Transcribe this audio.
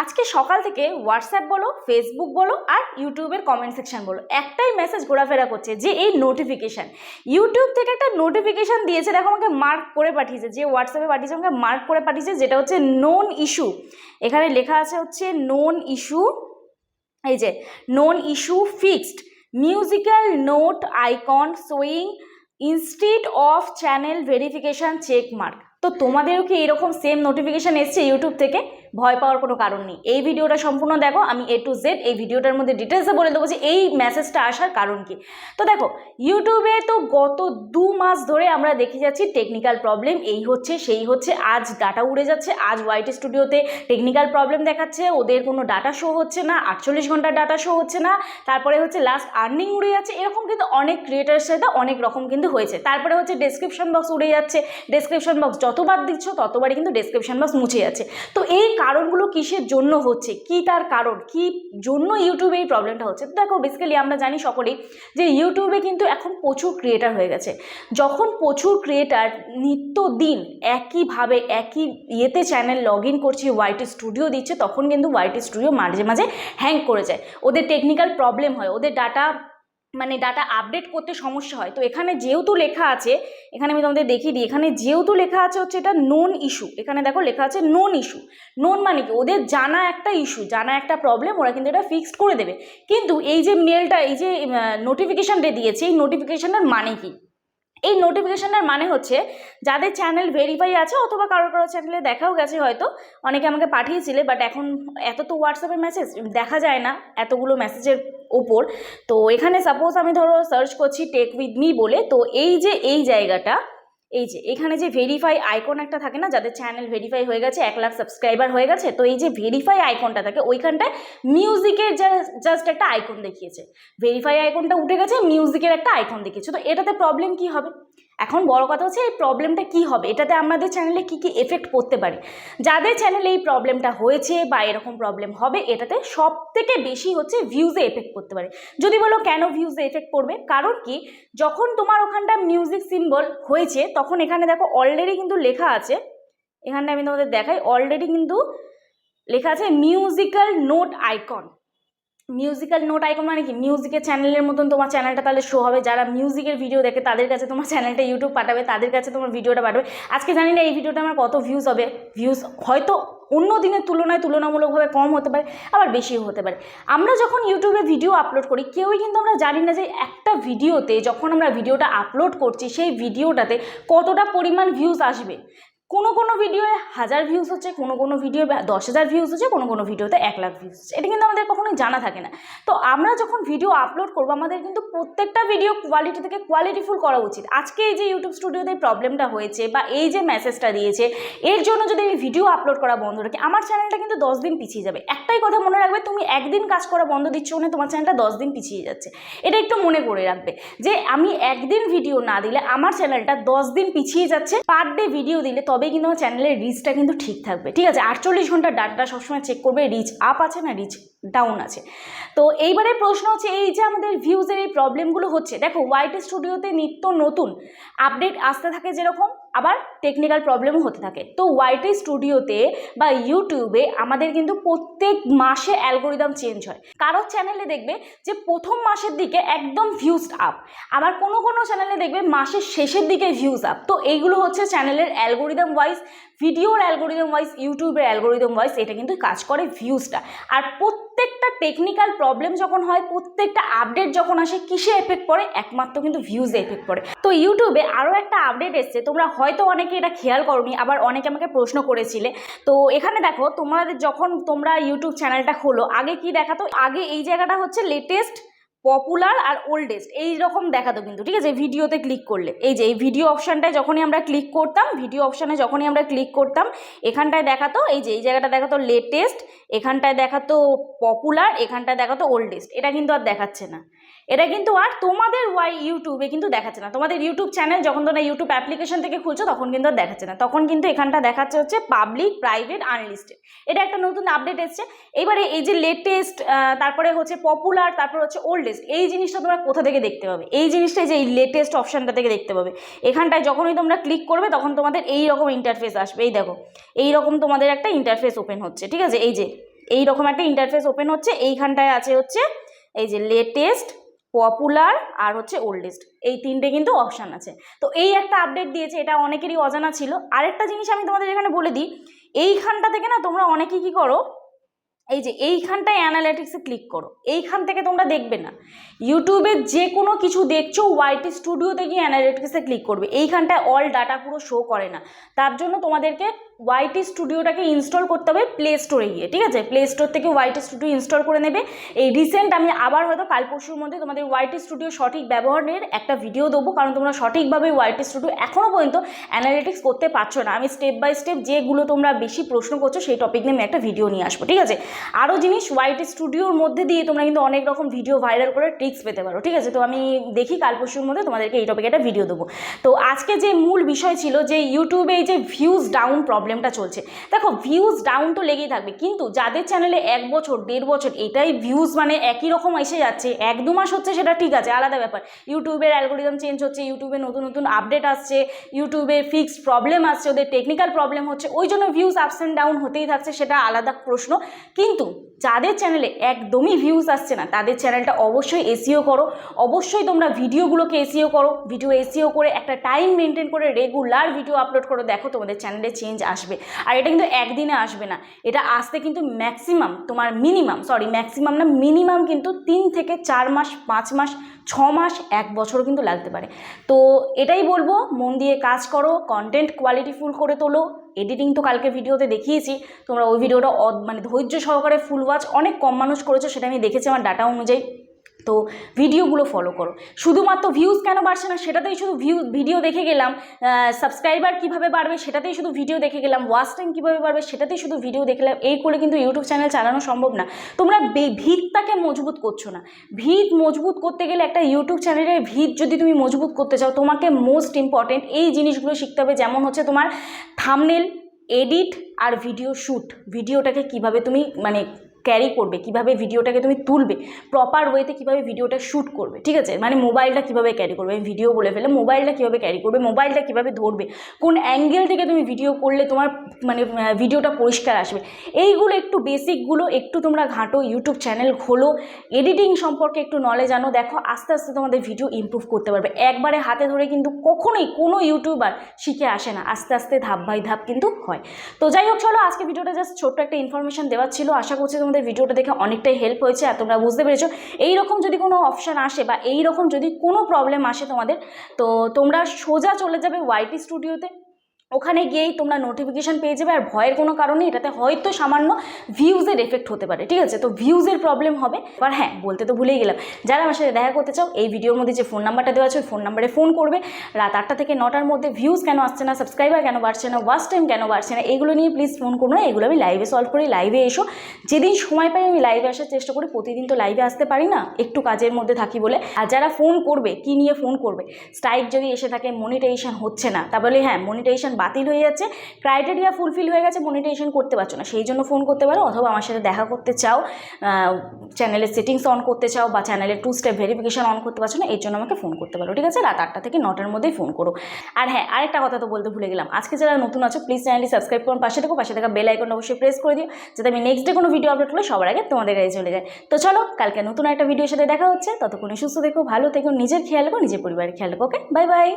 আজকে সকাল থেকে হোয়াটসঅ্যাপ বলো ফেসবুক বলো আর ইউটিউবের কমেন্ট সেকশন বলো। একটাই মেসেজ ঘোরাফেরা করছে যে এই নোটিফিকেশান ইউটিউব থেকে একটা নোটিফিকেশান দিয়েছে, দেখো আমাকে মার্ক করে পাঠিয়েছে, যে হোয়াটসঅ্যাপে পাঠিয়েছে, আমাকে মার্ক করে পাঠিয়েছে, যেটা হচ্ছে নোন ইস্যু এখানে লেখা আছে হচ্ছে নোন ইস্যু এই যে known issue fixed musical note icon showing instead of channel verification check mark তো তোমাদেরও কি এরকম সেম নোটিফিকেশান এসছে ইউটিউব থেকে? ভয় পাওয়ার কোনো কারণ নেই। এই ভিডিওটা সম্পূর্ণ দেখো, আমি এ টু জেড এই ভিডিওটার মধ্যে ডিটেলসে বলে দেবো যে এই মেসেজটা আসার কারণ কি। তো দেখো ইউটিউবে তো গত দু মাস ধরে আমরা দেখে যাচ্ছি টেকনিক্যাল প্রবলেম এই হচ্ছে, সেই হচ্ছে, আজ ডাটা উড়ে যাচ্ছে, আজ ওয়াইটি স্টুডিওতে টেকনিক্যাল প্রবলেম দেখাচ্ছে, ওদের কোনো ডাটা শো হচ্ছে না, আটচল্লিশ ঘণ্টার ডাটা শো হচ্ছে না, তারপরে হচ্ছে লাস্ট আর্নিং উড়ে যাচ্ছে, এরকম কিন্তু অনেক ক্রিয়েটারের সাথে অনেক রকম কিন্তু হয়েছে। তারপরে হচ্ছে ডেসক্রিপশন বক্স উড়ে যাচ্ছে ডেসক্রিপশন বক্স যতবার দিচ্ছ ততবারই কিন্তু ডেসক্রিপশন বক্স মুছে যাচ্ছে। তো এই কারণগুলো কিসের জন্য হচ্ছে? কি তার কারণ? কি জন্য ইউটিউবে এই প্রবলেমটা হচ্ছে? দেখো বেসিক্যালি আমরা জানি সকলেই যে ইউটিউবে কিন্তু এখন প্রচুর ক্রিয়েটার হয়ে গেছে। যখন প্রচুর ক্রিয়েটার নিত্যদিন একইভাবে, একই ইয়েতে চ্যানেল লগ ইন করছে ওয়াইটি স্টুডিও দিচ্ছে, তখন কিন্তু ওয়াইটি স্টুডিও মাঝে মাঝে হ্যাং করে যায়। ওদের টেকনিক্যাল প্রবলেম হয়, ওদের ডাটা মানে ডাটা আপডেট করতে সমস্যা হয়। তো এখানে যেহেতু লেখা আছে, এখানে আমি তোমাদের দেখিয়ে দিই, এখানে যেহেতু লেখা আছে হচ্ছে এটা নোন ইস্যু এখানে দেখো লেখা আছে নোন ইস্যু নোন মানে কি? ওদের জানা একটা ইস্যু জানা একটা প্রবলেম ওরা কিন্তু এটা ফিক্সড করে দেবে। কিন্তু এই যে মেলটা এই যে নোটিফিকেশানটা দিয়েছে, এই নোটিফিকেশানটার মানে কি? এই নোটিফিকেশানের মানে হচ্ছে যাদের চ্যানেল ভেরিফাই আছে অথবা কারও কারও চ্যানেলে দেখাও গেছে হয়তো, অনেকে আমাকে পাঠিয়েছিলে বাট এখন এত তো হোয়াটসঅ্যাপের মেসেজ দেখা যায় না এতগুলো মেসেজের ওপর তো এখানে সাপোজ আমি ধরো সার্চ করছি টেক উইথ মি বলে, তো এই যে এই জায়গাটা এই যে, এখানে যে ভেরিফাই আইকন একটা থাকে না, যাদের চ্যানেল ভেরিফাই হয়ে গেছে, এক লাখ সাবস্ক্রাইবার হয়ে গেছে, তো এই যে ভেরিফাই আইকনটা থাকে, ওইখানটায় মিউজিকের জাস্ট একটা আইকন দেখিয়েছে। ভেরিফাই আইকনটা উঠে গেছে মিউজিকের একটা আইকন দেখিয়েছে। তো এটাতে প্রবলেম কি হবে? এখন বড় কথা হচ্ছে এই প্রবলেমটা কি হবে? এটাতে আমাদের চ্যানেলে কি কি এফেক্ট পড়তে পারে? যাদের চ্যানেলে এই প্রবলেমটা হয়েছে বা এরকম প্রবলেম হবে, এটাতে সব থেকে বেশি হচ্ছে ভিউজে এফেক্ট পড়তে পারে। যদি বলো কেন ভিউজে এফেক্ট পড়বে? কারণ কি? যখন তোমার ওখানটা মিউজিক সিম্বল হয়েছে, তখন এখানে দেখো অলরেডি কিন্তু লেখা আছে, এখানটা আমি তোমাদের দেখাই অলরেডি কিন্তু লেখা আছে musical note icon musical note icon মানে কি? মিউজিকের চ্যানেলের মতন তোমার চ্যানেলটা তাহলে শো হবে। যারা মিউজিকের ভিডিও দেখে তাদের কাছে তোমার চ্যানেলটা ইউটিউব পাঠাবে, তাদের কাছে তোমার ভিডিওটা পাঠাবে। আজকে জানি না এই ভিডিওটা আমার কত ভিউজ হবে। ভিউজ হয়তো অন্য দিনের তুলনায় তুলনামূলকভাবে কম হতে পারে, আবার বেশিও হতে পারে। আমরা যখন ইউটিউবে ভিডিও আপলোড করি, কেউই কিন্তু আমরা জানি না যে একটা ভিডিওতে যখন আমরা ভিডিওটা আপলোড করছি, সেই ভিডিওটাতে কতটা পরিমাণ ভিউজ আসবে। কোনো কোনো ভিডিওয়ে হাজার ভিউজ হচ্ছে, কোনো কোনো ভিডিও দশ হাজার ভিউজ হচ্ছে, কোনো কোনো ভিডিওতে এক লাখ ভিউজ হচ্ছে। এটা কিন্তু আমাদের কখনোই জানা থাকে না। তো আমরা যখন ভিডিও আপলোড করব, আমাদের কিন্তু প্রত্যেকটা ভিডিও কোয়ালিটি থেকে কোয়ালিটিফুল করা উচিত। আজকে এই যে ইউটিউব স্টুডিওতে প্রবলেমটা হয়েছে বা এই যে মেসেজটা দিয়েছে, এর জন্য যদি আমি ভিডিও আপলোড করা বন্ধ রাখি, আমার চ্যানেলটা কিন্তু দশ দিন পিছিয়ে যাবে। একটাই কথা মনে রাখবে, তুমি একদিন কাজ করা বন্ধ দিচ্ছ মানে তোমার চ্যানেলটা দশ দিন পিছিয়ে যাচ্ছে। এটা একটু মনে করে রাখবে যে আমি একদিন ভিডিও না দিলে আমার চ্যানেলটা দশ দিন পিছিয়ে যাচ্ছে। পার ডে ভিডিও দিলে তবেই কিন্তু আমার চ্যানেলের রিচটা কিন্তু ঠিক থাকবে। ঠিক আছে, আটচল্লিশ ঘণ্টার ডাটা সবসময় চেক করবে রিচ আপ আছে না রিচ ডাউন আছে। তো এইবারে প্রশ্ন হচ্ছে, এই যে আমাদের ভিউজের এই প্রবলেমগুলো হচ্ছে, দেখো ওয়াইটি স্টুডিওতে নিত্য নতুন আপডেট আসতে থাকে যেরকম, আবার টেকনিক্যাল প্রবলেমও হতে থাকে। তো ওয়াইটি স্টুডিওতে বা ইউটিউবে আমাদের কিন্তু প্রত্যেক মাসে অ্যালগোরিদম চেঞ্জ হয়। কারোর চ্যানেলে দেখবে যে প্রথম মাসের দিকে একদম ভিউজ আপ আবার কোনো কোনো চ্যানেলে দেখবে মাসের শেষের দিকে ভিউজ আপ তো এইগুলো হচ্ছে চ্যানেলের অ্যালগোরিদম ওয়াইজ ভিডিওর অ্যালগোরিদম ওয়াইজ ইউটিউবের অ্যালগোরিদম ওয়াইজ এটা কিন্তু কাজ করে ভিউজটা আর প্রত্যেকটা টেকনিক্যাল প্রবলেম যখন হয়, প্রত্যেকটা আপডেট যখন আসে, কিসে এফেক্ট পড়ে? একমাত্র কিন্তু ভিউজে এফেক্ট পড়ে। তো ইউটিউবে আরও একটা আপডেট এসছে। তোমরা হয়তো অনেকে এটা খেয়াল করনি, আবার অনেকে আমাকে প্রশ্ন করেছিলে। তো এখানে দেখো, তোমাদের যখন তোমরা ইউটিউব চ্যানেলটা খোলো, আগে কি দেখাতো? আগে এই জায়গাটা হচ্ছে লেটেস্ট পপুলার আর ওল্ডেস্ট এই রকম দেখাতো কিন্তু, ঠিক আছে? ভিডিওতে ক্লিক করলে। এই যে, এই ভিডিও অপশানটায় যখনই আমরা ক্লিক করতাম ভিডিও অপশানে যখনই আমরা ক্লিক করতাম, এখানটায় দেখাতো, এই যে, এই জায়গাটা দেখাতো লেটেস্ট এখানটায় দেখাতো পপুলার এখানটায় দেখাতো ওল্ডেস্ট এটা কিন্তু আর দেখাচ্ছে না। এটা কিন্তু আর তোমাদের ওয়াই ইউটিউবে কিন্তু দেখাচ্ছে না। তোমাদের ইউটিউব চ্যানেল যখন তোমরা ইউটিউব অ্যাপ্লিকেশন থেকে খুলছো, তখন কিন্তু আর দেখাচ্ছে না। তখন কিন্তু এখানটা দেখাচ্ছে হচ্ছে পাবলিক প্রাইভেট আনলিস্টেড এটা একটা নতুন আপডেট এসছে। এবারে এই যে লেটেস্ট তারপরে হচ্ছে পপুলার তারপর হচ্ছে ওল্ডেস্ট এই জিনিসটা তোমরা কোথা থেকে দেখতে পাবে? এই জিনিসটা যে এই লেটেস্ট অপশানটা থেকে দেখতে পাবে। এখানটায় যখনই তোমরা ক্লিক করবে, তখন তোমাদের এই রকম ইন্টারফেস আসবে। এই দেখো এই রকম তোমাদের একটা ইন্টারফেস ওপেন হচ্ছে, ঠিক আছে? এই যে এই রকম একটা ইন্টারফেস ওপেন হচ্ছে। এইখানটায় আছে হচ্ছে, এই যে লেটেস্ট পপুলার আর হচ্ছে ওল্ডেস্ট এই তিনটে কিন্তু অপশান আছে। তো এই একটা আপডেট দিয়েছে, এটা অনেকেরই অজানা ছিল। আরেকটা জিনিস আমি তোমাদের এখানে বলে দিই, এইখানটা থেকে না তোমরা অনেকে কি করো, এই যে এইখানটায় অ্যানালিটিক্সে ক্লিক করো। এইখান থেকে তোমরা দেখবে না। ইউটিউবে যে কোনো কিছু দেখছ ওয়াইটি স্টুডিওতে গিয়ে অ্যানালিটিক্সে ক্লিক করবে। এইখানটায় অল ডাটা পুরো শো করে না। তার জন্য তোমাদেরকে ওয়াইটি স্টুডিওটাকে ইনস্টল করতে হবে প্লে স্টোরে গিয়ে, ঠিক আছে? প্লে স্টোর থেকে ওয়াইটি স্টুডিও ইনস্টল করে নেবে। এই রিসেন্ট আমি আবার হয়তো কাল পরশুর মধ্যে তোমাদের ওয়াইটি স্টুডিও সঠিক ব্যবহারের একটা ভিডিও দেবো, কারণ তোমরা সঠিকভাবে ওয়াইটি স্টুডিও এখনও পর্যন্ত অ্যানালিটিক্স করতে পারছ না। আমি স্টেপ বাই স্টেপ যেগুলো তোমরা বেশি প্রশ্ন করছ, সেই টপিক নিয়ে আমি একটা ভিডিও নিয়ে আসব, ঠিক আছে? আরও জিনিস ওয়াইটি স্টুডিওর মধ্যে দিয়ে তোমরা কিন্তু অনেক রকম ভিডিও ভাইরাল করে ট্রিক্স পেতে পারো, ঠিক আছে? তো আমি দেখি কাল পরশুর মধ্যে তোমাদেরকে এই টপিকে একটা ভিডিও দেবো। তো আজকে যে মূল বিষয় ছিল যে ইউটিউবে এই যে ভিউজ ডাউন প্রবলেমটা চলছে। দেখো ভিউজ ডাউন তো লেগেই থাকবে, কিন্তু যাদের চ্যানেলে এক বছর, দেড় বছর, এটাই ভিউজ মানে একই রকম এসে যাচ্ছে, এক দু মাস হচ্ছে সেটা ঠিক আছে, আলাদা ব্যাপার। ইউটিউবের অ্যালগোরিদম চেঞ্জ হচ্ছে, ইউটিউবে নতুন নতুন আপডেট আসছে, ইউটিউবে ফিক্সড প্রবলেম আসছে, ওদের টেকনিক্যাল প্রবলেম হচ্ছে, ওই জন্য ভিউজ আপস অ্যান্ড ডাউন হতেই থাকছে, সেটা আলাদা প্রশ্ন। কিন্তু যাদের চ্যানেলে একদমই ভিউজ আসছে না, তাদের চ্যানেলটা অবশ্যই এসিও করো, অবশ্যই তোমরা ভিডিওগুলোকে এসিও করো ভিডিও এসিও করে একটা টাইম মেনটেন করে রেগুলার ভিডিও আপলোড করো দেখো, তোমাদের চ্যানেলে চেঞ্জ আসবে। আর এটা কিন্তু একদিনে আসবে না। এটা আসতে কিন্তু ম্যাক্সিমাম তোমার মিনিমাম সরি ম্যাক্সিমাম না মিনিমাম কিন্তু তিন থেকে চার মাস, পাঁচ মাস, ছ মাস, এক বছর কিন্তু লাগতে পারে। তো এটাই বলব, মন দিয়ে কাজ করো কন্টেন্ট কোয়ালিটিফুল করে তোলো। এডিটিং তো কালকে ভিডিওতে দেখিয়েছি। তোমরা ওই ভিডিওটা মানে ধৈর্য সহকারে ফুল ওয়াচ অনেক কম মানুষ করেছ, সেটা আমি দেখেছি আমার ডাটা অনুযায়ী। তো ভিডিওগুলো ফলো করো। শুধুমাত্র ভিউজ কেন বাড়ছে না, সেটাতেই শুধু ভিউ ভিডিও দেখে গেলাম সাবস্ক্রাইবার কীভাবে বাড়বে সেটাতেই শুধু ভিডিও দেখে গেলাম ওয়াচ টাইম কীভাবে বাড়বে সেটাতেই শুধু ভিডিও দেখলাম এই করে কিন্তু ইউটিউব চ্যানেল চালানো সম্ভব না। তোমরা ভিতটাকে মজবুত করছ না। ভিত মজবুত করতে গেলে একটা ইউটিউব চ্যানেলের ভিত যদি তুমি মজবুত করতে চাও, তোমাকে মোস্ট ইম্পর্টেন্ট এই জিনিসগুলো শিখতে হবে, যেমন হচ্ছে তোমার থামনেল এডিট আর ভিডিও শ্যুট ভিডিওটাকে কীভাবে তুমি মানে ক্যারি করবে, কীভাবে ভিডিওটাকে তুমি তুলবে প্রপার ওয়েতে কীভাবে ভিডিওটা শ্যুট করবে, ঠিক আছে? মানে মোবাইলটা কীভাবে ক্যারি করবে? আমি ভিডিও বলে ফেলে মোবাইলটা কীভাবে ক্যারি করবে মোবাইলটা কীভাবে ধরবে, কোন অ্যাঙ্গেল থেকে তুমি ভিডিও করলে তোমার মানে ভিডিওটা পরিষ্কার আসবে, এইগুলো একটু বেসিকগুলো একটু তোমরা ঘাঁটো ইউটিউব চ্যানেল খোলো এডিটিং সম্পর্কে একটু নলেজ আনো, দেখো আস্তে আস্তে তোমাদের ভিডিও ইমপ্রুভ করতে পারবে। একবারে হাতে ধরে কিন্তু কখনোই কোনো ইউটিউবার শিখে আসে না, আস্তে আস্তে ধাপ বাই ধাপ কিন্তু হয়। তো যাই হোক, চলো আজকে ভিডিওটা জাস্ট ছোট্ট একটা ইনফরমেশন দেওয়ার ছিল, আশা করছি তোমাদের ভিডিওটা দেখে অনেকটাই হেল্প হয়েছে আর তোমরা বুঝতে পেরেছ। এইরকম যদি কোনো অপশান আসে বা এইরকম যদি কোনো প্রবলেম আসে তোমাদের, তো তোমরা সোজা চলে যাবে ওয়াইটি স্টুডিওতে ওখানে গিয়েই তোমরা নোটিফিকেশান পেয়ে যাবে আর ভয়ের কোনো কারণে এটাতে হয়তো সামান্য ভিউজের এফেক্ট হতে পারে, ঠিক আছে? তো ভিউজের প্রবলেম হবে। আর হ্যাঁ বলতে তো ভুলেই গেলাম। যারা আমার সাথে দেখা করতে চাও, এই ভিডিওর মধ্যে যে ফোন নাম্বারটা দেওয়া আছে, ওই ফোন নাম্বারে ফোন করবে। রাত আটটা থেকে নটার মধ্যে ভিউজ কেন আসছে না সাবস্ক্রাইবার কেন বাড়ছে না ওয়াচ টাইম কেন বাড়ছে না, এগুলো নিয়ে প্লিজ ফোন করো না, এগুলো আমি লাইভে সলভ করি লাইভে এসো। যেদিন সময় পাই আমি লাইভে আসার চেষ্টা করি, প্রতিদিন তো লাইভে আসতে পারি না, একটু কাজের মধ্যে থাকি বলে। আর যারা ফোন করবে, কি নিয়ে ফোন করবে? স্ট্রাইক যদি এসে থাকে মনিটাইজেশন হচ্ছে না তাহলে হ্যাঁ মনিটাইজেশন বাতিল হয়ে যাচ্ছে। ক্রাইটেরিয়া ফুলফিল হয়ে গেছে মনিটাইজেশন করতে পারছ না। সেই জন্য ফোন করতে পারো অথবা আমার সাথে দেখা করতে চাও চ্যানেলের সেটিংস অন করতে চাও বা চ্যানেলের টু স্টেপ ভেরিফিকেশন অন করতে পারছ না, এর জন্য আমাকে ফোন করতে পারো। ঠিক আছে? রাত আটটা থেকে নটার মধ্যেই ফোন করো। আর হ্যাঁ আরেকটা কথা তো বলতে ভুলে গেলাম। আজকে যারা নতুন আছো প্লিজ চ্যানেলটি সাবস্ক্রাইব করুন পাশে থেকো। পাশে থাকা বেল আইকনটা অবশ্যই প্রেস করে দিও, যাতে আমি নেক্সট ডে কোনো ভিডিও আপলোড করলে সবার আগে তোমাদের কাছে চলে যায়। তো চলো, কালকে নতুন একটা ভিডিওর সাথে দেখা হচ্ছে। ততক্ষণে সুস্থ থেকো, ভালো থেকো, নিজের খেয়াল রাখো, নিজের পরিবারের খেয়াল রাখো ওকে বাই বাই